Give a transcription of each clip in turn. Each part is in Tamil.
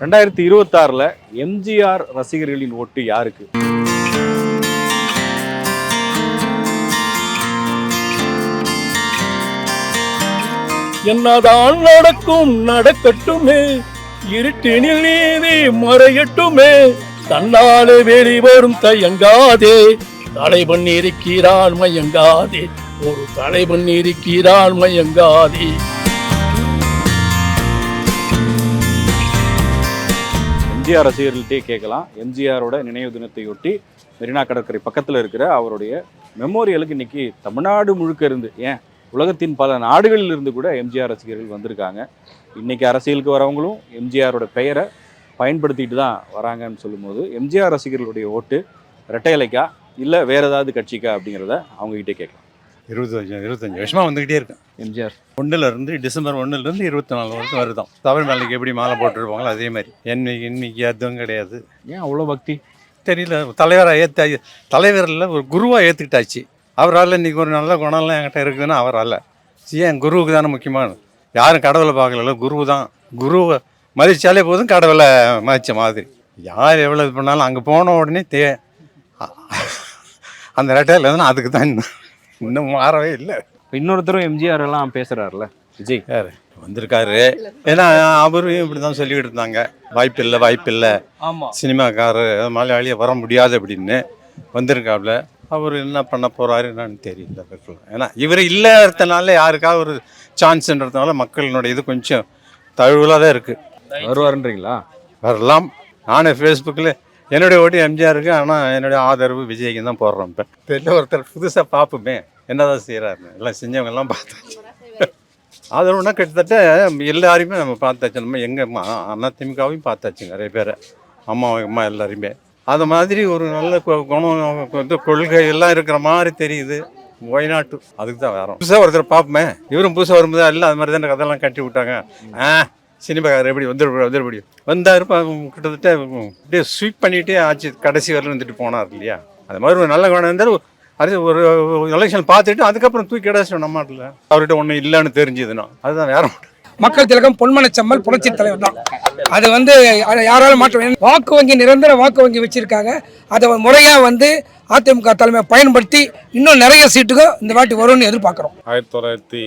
ரெண்டாயிரத்தி இருபத்தாறில் எம்ஜிஆர் ரசிகர்களின் ஓட்டு யாருக்கு? என்னதான் நடக்கும் நடக்கட்டுமே. இருட்டினில் நீதி மறையட்டுமே. தன்னாலே வெளிவரும் தயங்காதே. தலைவன் இருக்கிறான் மயங்காதே. ஒரு தலைவன் இருக்கிறான் மயங்காதே. எம்ஜிஆர் ரசிகர்கள்ட்டே கேட்கலாம். எம்ஜிஆரோட நினைவு தினத்தையொட்டி மெரினா கடற்கரை பக்கத்தில் இருக்கிற அவருடைய மெமோரியலுக்கு இன்னைக்கு தமிழ்நாடு முழுக்க இருந்து ஏன்? உலகத்தின் பல நாடுகளில் இருந்து கூட எம்ஜிஆர் ரசிகர்கள் வந்திருக்காங்க. இன்னைக்கு அரசியலுக்கு வரவங்களும் எம்ஜிஆரோட பெயரை பயன்படுத்திட்டு தான் வராங்கன்னு சொல்லும்போது எம்ஜிஆர் ரசிகர்களுடைய ஓட்டு இரட்டை இலைக்கா? இல்லை வேறு ஏதாவது கட்சிக்கா அப்படிங்கிறத அவங்ககிட்ட கேட்கலாம். இருபத்தஞ்சு இருபத்தஞ்சு வருஷமா வந்துகிட்டே இருக்கேன். எம்ஜிஆர். ஒன்றுல இருந்து டிசம்பர் ஒண்ணுல இருந்து இருபத்தி நாலு வருஷம் வருதம். தமிழ் மேலைக்கு எப்படி மாலை போட்டுருப்பாங்களோ அதே மாதிரி. என்னைக்கு இன்னைக்கு அதுவும் கிடையாது. ஏன் அவ்வளோ பக்தி? தெரியல. தலைவராக ஏற்ற தலைவரில் ஒரு குருவாக ஏற்றுக்கிட்டாச்சு அவரால் இன்னைக்கு ஒரு நல்ல குணம்லாம் என்கிட்ட இருக்குதுன்னா அவரால். ஏன் குருவுக்கு தானே முக்கியமான யாரும் கடவுளை பார்க்கல குரு தான். குருவை மதிச்சாலே போதும் கடவுளை மதிச்ச மாதிரி. யார் எவ்வளோ இது பண்ணாலும் அங்கே போன உடனே தே அந்த ரெட்டையில் அதுக்கு தான் இன்னும் மாறவே இல்லை. இன்னொருத்தரும் எம்ஜிஆர் எல்லாம் பேசுறாருல விஜய். யார்? வந்திருக்காரு. ஏன்னா அவரும் இப்படி தான் சொல்லிக்கிட்டு இருந்தாங்க. வாய்ப்பு இல்லை வாய்ப்பு இல்லை சினிமாக்காரர் மலையாளியை வர முடியாது அப்படின்னு வந்திருக்காப்புல அவர் என்ன பண்ண போறாரு என்னன்னு தெரியல ஏன்னா இவர் இல்லாதனால யாருக்காவது ஒரு சான்ஸ்ன்றதுனால மக்களினுடைய இது கொஞ்சம் தழுவலாக தான் இருக்குது வருவாருன்றீங்களா? வரலாம். நானே ஃபேஸ்புக்கில் என்னுடைய ஓட்டு எம்ஜிஆருக்கு ஆனால் என்னுடைய ஆதரவு விஜய்க்கு தான் போடுறோம் இப்போ. தெரியல ஒருத்தர் புதுசாக பார்ப்போமே என்னதான் செய்கிறாருன்னு எல்லாம் செஞ்சவங்க எல்லாம் பார்த்தாச்சு ஆதரவுனா கிட்டத்தட்ட எல்லாரையுமே நம்ம பார்த்தாச்சு. நம்ம எங்கள் அண்ணா திமுகவையும் பார்த்தாச்சு நிறைய பேரை. அம்மா அம்மா எல்லாரையுமே. அது மாதிரி ஒரு நல்ல குணம் வந்து கொள்கை எல்லாம் இருக்கிற மாதிரி தெரியுது. ஒய்நாட்டு அதுக்கு தான் வரோம். புதுசாக ஒருத்தர் பார்ப்போமே. இவரும் புதுசாக வரும்போது எல்லாம் அது மாதிரி தான் கதையெல்லாம் கட்டி விட்டாங்க. ஆ சினிமாக்காரர் எப்படி வந்துரு வந்துருபடி வந்தார் கிட்டத்தட்ட அப்படியே ஸ்வீப் பண்ணிகிட்டே ஆச்சு. கடைசி வரலும் வந்துட்டு போனார் இல்லையா? அது மாதிரி ஒரு நல்ல குணம் இருந்தால் அது ஒரு எலெக்ஷன் பார்த்துட்டு அதுக்கப்புறம் தூக்கி கிடச்சிடும் நம்ம நாட்டில். அவர்கிட்ட ஒன்றும் இல்லைன்னு தெரிஞ்சுதுன்னா அதுதான் வேற. மக்கள் திலகம் பொன்மனச்சம்மல் புரட்சி தலைவர் தான். அது வந்து அதை யாராலும் மாற்ற. வாக்கு வங்கி நிரந்தர வாக்கு வங்கி வச்சிருக்காங்க. அதை முறையாக வந்து அதிமுக தலைமை பயன்படுத்தி இன்னும் நிறைய சீட்டுகள் இந்த வாட்டி வரும்னு எதிர்பார்க்குறோம். ஆயிரத்தி தொள்ளாயிரத்தி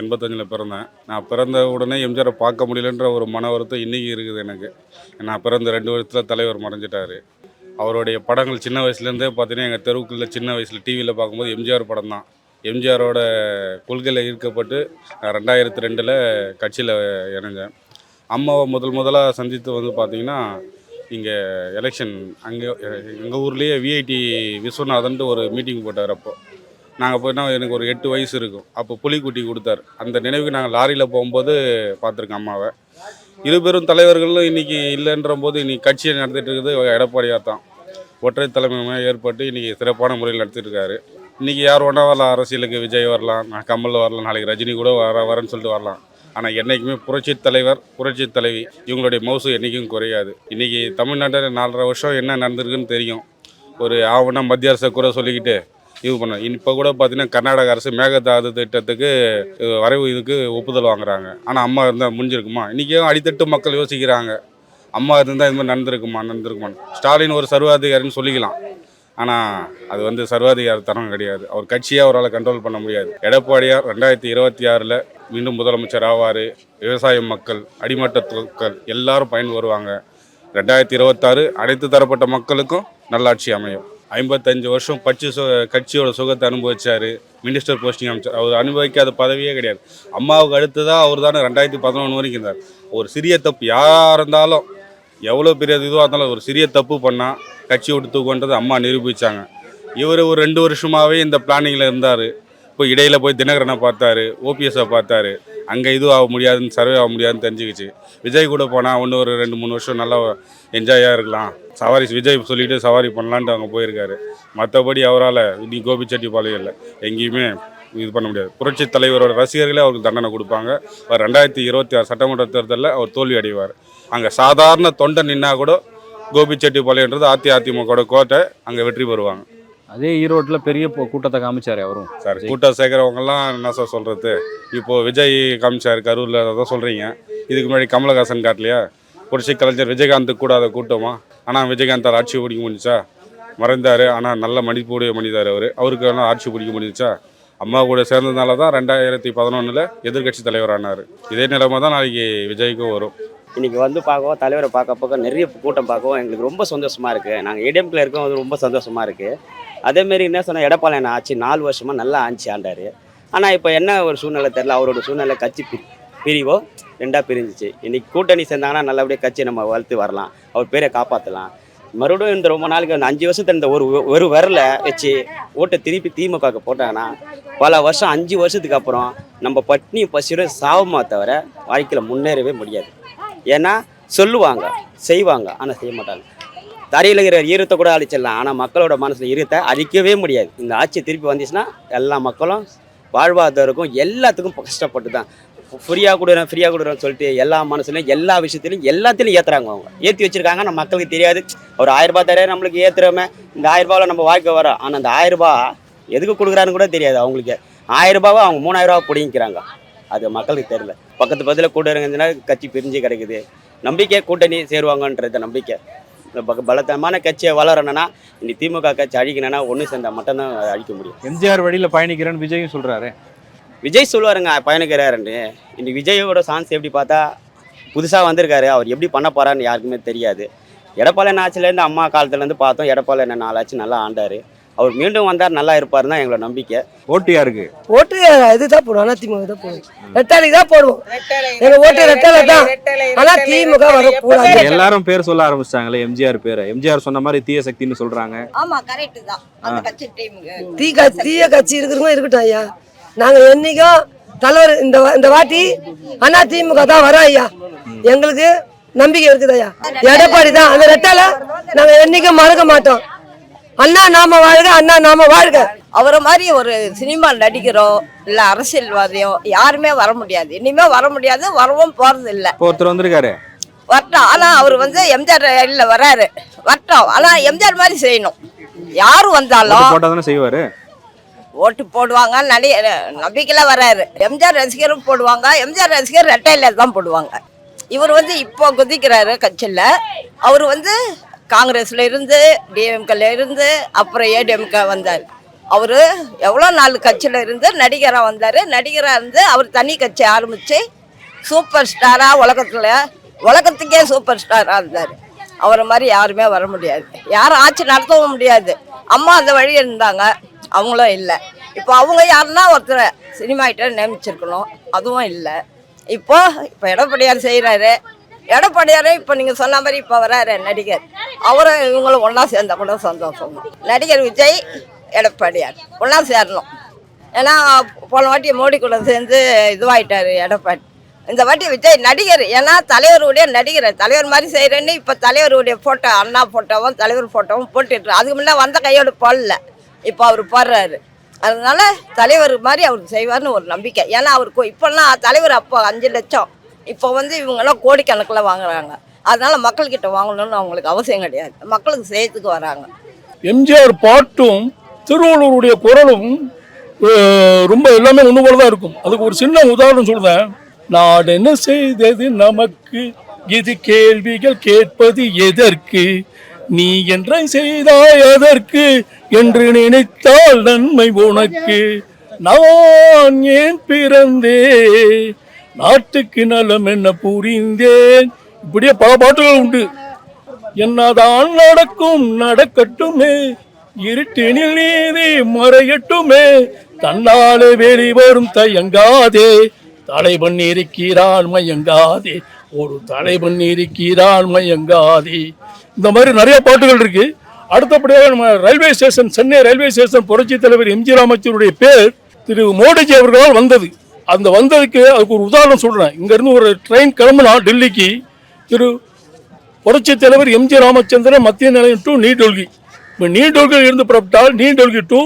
எண்பத்தஞ்சில் பிறந்தேன். நான் பிறந்த உடனே எம்ஜிஆரை பார்க்க முடியலன்ற ஒரு மன வருத்தம் இன்றைக்கி இருக்குது எனக்கு. நான் பிறந்த ரெண்டு வருஷத்தில் தலைவர் மறைஞ்சிட்டாரு. அவருடைய படங்கள் சின்ன வயசுலேருந்தே பார்த்தீங்கன்னா எங்கள் தெருவுக்குள்ள சின்ன வயசில் டிவியில் பார்க்கும்போது எம்ஜிஆர் படம் தான். எம்ஜிஆரோட கொள்கையில் ஈர்க்கப்பட்டு நான் ரெண்டாயிரத்தி ரெண்டில் கட்சியில் இணைஞ்சேன். அம்மாவை முதல் முதலாக சந்தித்து வந்து பார்த்தீங்கன்னா இங்கே எலெக்ஷன் அங்கே எங்கள் ஊர்லேயே விஐடி விஸ்வநாதன்ட்டு ஒரு மீட்டிங் போட்டார் அப்போ. நாங்கள் போயினா எனக்கு ஒரு எட்டு வயசு இருக்கும். அப்போ புலிக்குட்டி கொடுத்தாரு. அந்த நினைவுக்கு நாங்கள் லாரியில் போகும்போது பார்த்துருக்கோம் அம்மாவை. இருபெரும் தலைவர்களும் இன்றைக்கி இல்லைன்ற போது இன்றைக்கி கட்சியை நடத்திட்டு இருக்குது எடப்பாடியார் தான். ஒற்றை தலைமையாக ஏற்பட்டு இன்றைக்கி சிறப்பான முறையில் நடத்திட்டு இருக்காரு யார் ஒன்றா வரலாம்? அரசியலுக்கு விஜய் வரலாம் நான் கமல் வரலாம் நாளைக்கு ரஜினி கூட வர வரேன்னு சொல்லிட்டு வரலாம். ஆனால் என்றைக்குமே புரட்சி தலைவர் புரட்சி தலைவி இவங்களுடைய மவுசு என்றைக்கும் குறையாது. இன்றைக்கி தமிழ்நாட்டில் நாலரை வருஷம் என்ன நடந்திருக்குன்னு தெரியும். ஒரு ஆவணம் மத்திய அரசை கூட சொல்லிக்கிட்டு இது பண்ண இப்போ கூட பார்த்தீங்கன்னா கர்நாடக அரசு மேகதாது திட்டத்துக்கு வரைவு இதுக்கு ஒப்புதல் வாங்குறாங்க. ஆனால் அம்மா இருந்தால் முடிஞ்சிருக்குமா? இன்றைக்கும் அடித்தட்டு மக்கள் யோசிக்கிறாங்க? அம்மா இருந்தால் இது மாதிரி நடந்திருக்குமா? நடந்திருக்குமான்னு ஸ்டாலின் ஒரு சர்வாதிகாரின்னு சொல்லிக்கலாம். ஆனால் அது வந்து சர்வாதிகார தரம் கிடையாது. அவர் கட்சியை அவரால் கண்ட்ரோல் பண்ண முடியாது. எடப்பாடியார் ரெண்டாயிரத்தி இருபத்தி ஆறில் மீண்டும் முதலமைச்சர் ஆவார். விவசாய மக்கள் அடிமட்ட மக்கள் எல்லாரும் பயன் வருவாங்க. ரெண்டாயிரத்தி இருபத்தாறு அனைத்து தரப்பட்ட மக்களுக்கும் நல்லாட்சி அமையும். ஐம்பத்தஞ்சு வருஷம் பட்சி சு கட்சியோட சுகத்தை அனுபவிச்சார். Minister posting அமைச்சார். அவர் அனுபவிக்காத பதவியே கிடையாது. அம்மாவுக்கு அடுத்ததாக அவர் தானே ரெண்டாயிரத்தி பதினொன்று வரைக்கும் இருந்தார். ஒரு சிறிய தப்பு யாராக இருந்தாலும் எவ்வளோ பெரிய இதுவாக இருந்தாலும் ஒரு சிறிய தப்பு பண்ணால் கட்சி விட்டு தூக்குன்றது அம்மா நிரூபித்தாங்க இவர் ஒரு ரெண்டு வருஷமாகவே இந்த பிளானிங்கில் இருந்தார். இப்போ இடையில் போய் தினகரனை பார்த்தாரு ஓபிஎஸ்ஸை பார்த்தாரு. அங்கே இதுவும் ஆக முடியாதுன்னு சர்வே ஆக முடியாதுன்னு தெரிஞ்சுக்கிச்சு. விஜய் கூட போனால் ஒன்று ஒரு ரெண்டு மூணு வருஷம் நல்லா என்ஜாயாக இருக்கலாம். சவாரி விஜய் சொல்லிட்டு சவாரி பண்ணலான்ட்டு அவங்க போயிருக்காரு. மற்றபடி அவரால் இனி கோபிச்செட்டிப்பாளையம் இல்லை. எங்கேயுமே இது பண்ண முடியாது. புரட்சி தலைவரோட ரசிகர்களே அவருக்கு தண்டனை கொடுப்பாங்க. அவர் ரெண்டாயிரத்தி இருபத்தி ஆறு சட்டமன்ற தேர்தலில் அவர் தோல்வி அடைவார். அங்கே சாதாரண தொண்டை நின்னா கூட கோபிச்செட்டிப்பாளையன்றது அஇஅதிமுகவோட கோட்டை அங்கே வெற்றி பெறுவாங்க. அதே ஈரோட்டில் பெரிய கூட்டத்தை காமிச்சார் அவரும். சார் கூட்டம் சேர்க்குறவங்கலாம் என்ன சார் சொல்கிறது இப்போது விஜய் காமிச்சார் கரூரில் தான் சொல்கிறீங்க இதுக்கு முன்னாடி கமலஹாசன் காட்டலையா? புரட்சி கலைஞர் விஜயகாந்த் கூடாத கூட்டமா? ஆனால் விஜயகாந்தார் ஆட்சி பிடிக்க முடிஞ்சா மறைந்தார். ஆனால் நல்ல மதிப்புடைய மனிதர் அவர். அவருக்கு ஆனால் ஆட்சி பிடிக்க முடிஞ்சுச்சா? அம்மா கூட சேர்ந்ததுனால தான் ரெண்டாயிரத்தி பதினொன்றில் எதிர்க்கட்சி தலைவர் ஆனார் இதே நிலைமை தான் நாளைக்கு விஜய்க்கும் வரும். இன்றைக்கி வந்து பார்க்கவும் தலைவரை பார்க்க பார்க்க நிறைய கூட்டம் பார்க்கவும் எங்களுக்கு ரொம்ப சந்தோஷமாக இருக்குது நாங்கள் ஏடிஎம்கில் இருக்கோம் வந்து ரொம்ப சந்தோஷமாக இருக்குது அதேமாரி என்ன சொன்ன எடப்பாளையம் ஆச்சு நாலு வருஷமாக நல்லா ஆட்சி ஆண்டார். ஆனால் இப்போ என்ன ஒரு சூழ்நிலை தெரில அவரோட சூழ்நிலை கட்சி பி பிரிவோ ரெண்டாக பிரிஞ்சிச்சு. இன்றைக்கி கூட்டணி சேர்ந்தாங்கன்னா நல்லபடியாக கட்சியை நம்ம வளர்த்து வரலாம். அவர் பேரை காப்பாற்றலாம் மறுபடியும் இந்த ரொம்ப நாளைக்கு அந்த அஞ்சு வருஷத்துல இந்த ஒரு ஒரு விரல வச்சு ஓட்டை திருப்பி திமுகவுக்கு போட்டாங்கன்னா பல வருஷம் அஞ்சு வருஷத்துக்கு அப்புறம் நம்ம பட்னி பசியோட சாவுமா தவிர வாழ்க்கையில் முன்னேறவே முடியாது. ஏன்னா சொல்லுவாங்க செய்வாங்க. ஆனால் செய்ய மாட்டாங்க. தரையில் இருக்கிற ஈரத்தை கூட அழிச்சிடலாம். ஆனால் மக்களோட மனசில் ஈரத்தை அழிக்கவே முடியாது. இந்த ஆட்சி திருப்பி வந்துச்சுன்னா எல்லா மக்களும் வாழ்வாதாரக்கும் எல்லாத்துக்கும் கஷ்டப்பட்டு தான் ஃப்ரீயாக கொடுக்குறேன் ஃப்ரீயாக கொடுக்குறேன்னு சொல்லிட்டு எல்லா மனசுலையும் எல்லா விஷயத்துலையும் எல்லாத்துலையும் ஏற்றுறாங்க அவங்க. ஏற்றி வச்சிருக்காங்க நம்ம மக்களுக்கு தெரியாது. ஒரு ஆயிரரூபா ரூபாய் தர நம்மளுக்கு ஏற்றுறோமே இந்த ஆயிரம் ரூபாவில் நம்ம வாழ்க்கை வரோம் ஆனால் அந்த ஆயிரம் ரூபாய் எதுக்கு கொடுக்குறான்னு கூட தெரியாது அவங்களுக்கு. ஆயிரம் ரூபாவை அவங்க மூணாயிரம் ரூபா பிடிங்கிறாங்க அது மக்களுக்கு தெரியல. பக்கத்து பக்கத்தில் கூட்டுறதுனா கட்சி பிரிஞ்சு கிடக்குது. நம்பிக்கை கூட்டணி சேருவாங்கன்றது நம்பிக்கை. இந்த பக்க- பலத்தனமான கட்சியை வளரணும்னா இன்னைக்கு திமுக கட்சி அழிக்கணும்னா ஒன்று சேர்ந்தால் மட்டும்தான் அழிக்க முடியும். எம்ஜிஆர் வழியில் பயணிக்கிறேன்னு விஜயும் சொல்றாரு. விஜய் சொல்லுவாருங்க பயணிக்கிறாருன்னு. இன்னைக்கு விஜயோட சான்ஸ் எப்படி பார்த்தா புதுசாக வந்திருக்காரு. அவர் எப்படி பண்ண போறாருன்னு யாருக்குமே தெரியாது. எடப்பாளையம் ஆட்சியிலேருந்து அம்மா காலத்துலேருந்து பார்த்தோம். எடப்பாளையம் என்ன நாளாச்சு நல்லா ஆண்டார். அவர் மீண்டும் வந்தார் நல்லா இருப்பாருன்னு தான் எங்களோட நம்பிக்கை. ஓட்டு யாருக்கு? ஓட்டு இதுதான் போடுவோம் அண்ணா திமுக தான் போடுவோம். ரெட்டாளிக்கு தான் போடுவோம். எங்க ஓட்டு ரெட்டாளை தான். ஆனா திமுக வரக்கூடாது. எல்லாரும் பேர் சொல்ல ஆரம்பிச்சிட்டாங்களே எம்ஜிஆர் பேரை. எம்ஜிஆர் சொன்ன மாதிரி தீய சக்தின்னு சொல்றாங்க. ஆமா கரெக்ட் தான். அந்த கட்சி தீ தீய கட்சி இருக்கிறவங்க இருக்கட்டும் ஐயா. நாங்க என்னைக்கும் தலைவர் இந்த வா- இந்த வாட்டி அண்ணா திமுக தான் வரோம் ஐயா. எங்களுக்கு நம்பிக்கை இருக்குது ஐயா. எடப்பாடி தான் அந்த ரெட்டால நாங்க என்னைக்கும் மறக்க மாட்டோம். அண்ணா நாம வாழ்க அண்ணா நாம வாழ்க. அவரை மாதிரி ஒரு சினிமா நடிகரோ இல்ல அரசியல்வாதியோ யாருமே வர முடியாது. இனிமே வர முடியாது வரவும் போறது இல்ல. ஒருத்தர் வந்திருக்காரு. வரட்டும். ஆனா அவர் வந்து எம்ஜிஆர் இல்ல வராரு. வரட்டும். ஆனா எம்ஜிஆர் மாதிரி செய்யணும். யாரு வந்தாலும் போட்டா தானே செய்வாரு? ஓட்டு போடுவாங்க நிறைய நம்பிக்கையில வராரு. எம்ஜிஆர் ரசிகரும் போடுவாங்க எம்ஜிஆர் ரசிகர் ரெட்டையில தான் போடுவாங்க. இவர் வந்து இப்போ குதிக்கிறாரு கட்சியில். அவர் வந்து காங்கிரஸ்ல இருந்து டிஎம்கேல இருந்து அப்புறம் ஏடிஎம்கே வந்தார். அவர் எவ்வளோ நாள் கட்சியில் இருந்து நடிகராக வந்தார். நடிகராக இருந்து அவர் தனி கட்சி ஆரம்பித்து சூப்பர் ஸ்டாராக உலகத்தில் உலகத்துக்கே சூப்பர் ஸ்டாராக இருந்தார். அவரை மாதிரி யாருமே வர முடியாது. யாரும் ஆட்சி நடத்தவும் முடியாது. அம்மா அந்த வழி இருந்தாங்க. அவங்களும் இல்லை. இப்போ அவங்க யாருன்னா ஒருத்தரை சினிமாகிட்ட நியமிச்சிருக்கணும். அதுவும் இல்லை. இப்போ இப்போ எடப்பாடியார் செய்கிறாரு எடப்பாடியாரே இப்போ நீங்கள் சொன்ன மாதிரி இப்போ வராரு நடிகர். அவரும் இவங்களும் ஒன்றா சேர்ந்தா கூட சந்தோஷம். நடிகர் விஜய் எடப்பாடியார். ஒன்றா சேரணும். ஏன்னா போன வாட்டி மோடி கூட சேர்ந்து இதுவாகிட்டார் எடப்பாடி. இந்த வாட்டி விஜய் நடிகர். ஏன்னா தலைவருடைய நடிகர் தலைவர் மாதிரி செய்கிறேன்னு இப்போ தலைவருடைய ஃபோட்டோ அண்ணா ஃபோட்டோவும் தலைவர் ஃபோட்டோவும் போட்டுட்டு அதுக்கு முன்னே வந்த கையோடு போடல. இப்போ அவர் போடுறாரு. அதனால தலைவர் மாதிரி அவர் செய்வார்னு ஒரு நம்பிக்கை. ஏன்னா அவருக்கு இப்போல்லாம் தலைவர் அப்போ அஞ்சு லட்சம். இப்போ வந்து இவங்கெல்லாம் கோடிக்கணக்கில் வாங்குறாங்க. அதனால மக்கள்கிட்ட வாங்கணும்னு அவங்களுக்கு அவசியம் கிடையாது. மக்களுக்கு செய்யறதுக்கு வராங்க. எம்ஜிஆர் பாட்டும் திருவள்ளுவருடைய குரலும் ரொம்ப எல்லாமே ஒன்று போல தான் இருக்கும். அதுக்கு ஒரு சின்ன உதாரணம் சொல்கிறேன் நாடு என்ன செய்தது நமக்கு? இது கேள்விகள் கேட்பது எதற்கு? நீ என்ற செய்தாய் அதற்கு? என்று நினைத்தால் நன்மை உனக்கு. நான் ஏன் பிறந்தே நாட்டுக்கு நலம் என்ன புரிந்தேன்? இப்படியே பல பாட்டுகள் உண்டு. என்னதான் நடக்கும் நடக்கட்டுமே. இருட்டினில் நீதி மறையட்டுமே. தன்னாலே வெளிவரும் தயங்காதே. தலைவன் இருக்கிறான் மயங்காதே. ஒரு தலைவன் இருக்கிறான் மயங்காதே. இந்த மாதிரி நிறைய பாட்டுகள் இருக்கு. அடுத்தபடியாக நம்ம railway station Chennai railway station புரட்சி தலைவர் எம்ஜி ராமச்சூருடைய பேர் திரு மோடிஜி அவர்களால் வந்தது. அந்த வந்ததுக்கு அதுக்கு ஒரு உதாரணம் சொல்கிறேன் இங்கேருந்து ஒரு ட்ரெயின் கிளம்புனா டெல்லிக்கு திரு புரட்சி தலைவர் எம்ஜி ராமச்சந்திரன் மத்திய நிலையம் டு நீடொல்கி. இப்போ நீடொல்கியில் இருந்து புறப்பட்டால் நீடொல்கி டு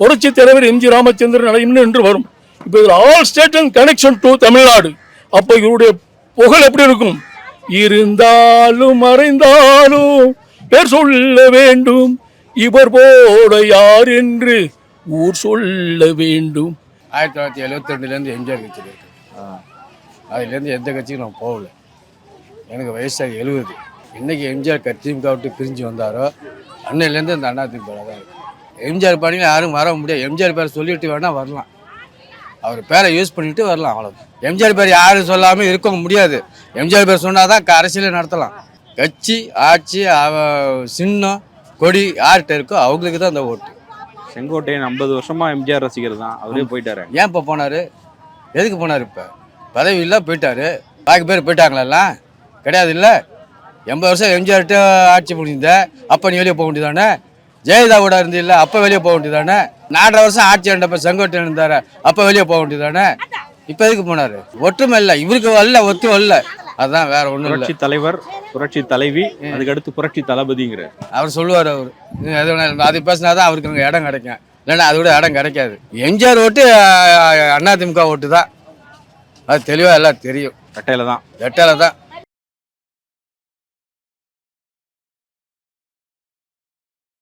புரட்சி தலைவர் எம்ஜி ராமச்சந்திரன் நிலையம்னு என்று வரும். இப்போ இதில் all state and connection to Tamil Nadu. அப்போ இவருடைய புகழ் எப்படி இருக்கும்? இருந்தாலும் மறைந்தாலும் பேர் சொல்ல வேண்டும். இவர் போல யார் என்று ஊர் சொல்ல வேண்டும். ஆயிரத்தி தொள்ளாயிரத்தி எழுபத்தி ரெண்டுலேருந்து எம்ஜிஆர் கட்சியில் இருக்கு. அதுலேருந்து எந்த கட்சிக்கும் நான் போகல. எனக்கு வயசாக எழுபது. இன்னைக்கு எம்ஜிஆர் திமுக விட்டு பிரிஞ்சு வந்தாரோ அன்னையிலேருந்து இந்த அண்ணா திமுக தான் இருக்கு. எம்ஜிஆர் பணியில் யாரும் வர முடியாது. எம்ஜிஆர் பேரை சொல்லிட்டு வேணா வரலாம். அவர் பேரை யூஸ் பண்ணிட்டு வரலாம் அவ்வளோ எம்ஜிஆர் பேர் யாரும் சொல்லாமல் இருக்க முடியாது. எம்ஜிஆர் பேர் சொன்னால் தான் அரசியலே நடத்தலாம். கட்சி ஆட்சி அவ- சின்னம் கொடி யார்கிட்ட இருக்கோ அவங்களுக்கு தான் அந்த ஓட்டு. செங்கோட்டையன் ஐம்பது வருஷமா எம்ஜிஆர் ரசிகர் தான். அவரே போயிட்டாரு. ஏன் இப்போ போனார்? எதுக்கு போனார் இப்போ? பதவி இல்லை போயிட்டாரு. பாக்கி பேர் போயிட்டாங்களெல்லாம் கிடையாது இல்லை? எண்பது வருஷம் எம்ஜிஆர்கிட்ட ஆட்சி முடிந்த அப்போ நீ வெளியே போக வேண்டியதானே ஜெயலலிதா கூட இருந்தில்ல அப்போ வெளியே போக வேண்டியதானே நாலரை வருஷம் ஆட்சி ஆண்டப்ப செங்கோட்டையன் இருந்தார் அப்போ வெளியே போக வேண்டியதானே இப்போ எதுக்கு போனார்? ஒற்றுமை இல்லை இவருக்கு வரல ஒத்து வரல அதான் வேற ஒன்றும் இல்லை. தலைவர் புரட்சி தலைவி அதுக்கடுத்து புரட்சி தளபதிங்கிற அவர் சொல்லுவார் அவர். அது பேசினா தான் அவருக்கு இடம் கிடைக்கும். இல்லைன்னா அது கூட இடம் கிடைக்காது. எம்ஜிஆர் ஓட்டு அதிமுக ஓட்டு தான். அது தெளிவாக எல்லாம் தெரியும். கட்டையில தான். ரெட்டால தான்.